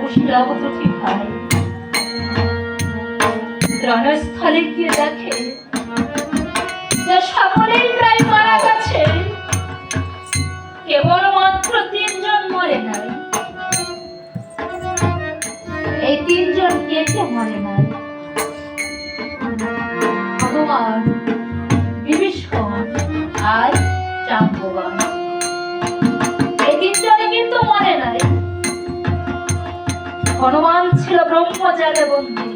বসিলাম দুটি ভাই রণস্থলে গিয়ে দেখে যে সকলেই প্রায় মারা গেছে। কেবল মাত্র তিনজন মরে নাই। এই তিনজন কে কে মরে ব্রহ্মজালে বন্দী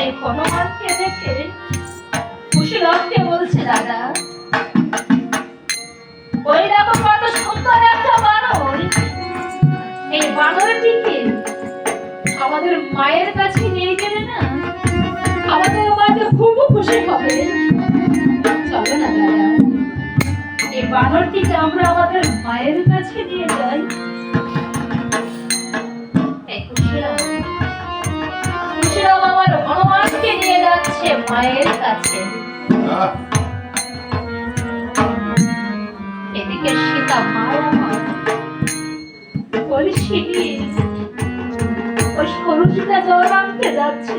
এই হনুমানকে দেখে কুশীলবকে বলছে, দাদা ওই দেখো কত সুন্দর একটা বানর। এই বানরটিকে আমাদের মায়ের কাছে নিয়ে গেলে না, আমাদের মাকে খুব খুশি হবে। চলো না, দাদা। এই বানরটিকে আমরা আমাদের মায়ের কাছে নিয়ে যাই। নিয়ে মায়ের কাছে। এদিকে সীতা মার আমার। বলছি ও জল আনতে যাচ্ছে।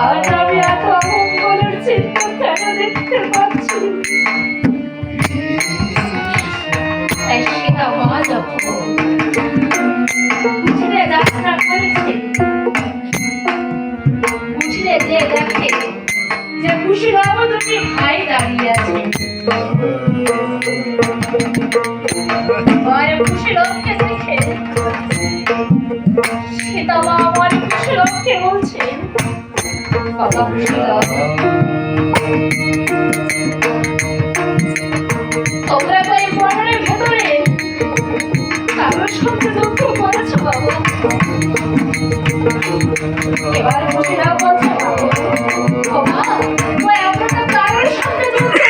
আজ আমি এত অমঙ্গলের চিহ্ন কেন দেখতে পাচ্ছি? উঠিলে যাত্রা করেছে উঠিলে যে দেখে যে খুশির দুটি ভাই দাঁড়িয়ে আছে। তোমরা করে পড়ানোর ভেতরে কারোর সঙ্গে দুঃখ করেছ বাবা এবার বুঝে নাও বলছো, বাবা ও এতটা কারোর সঙ্গে দুঃখ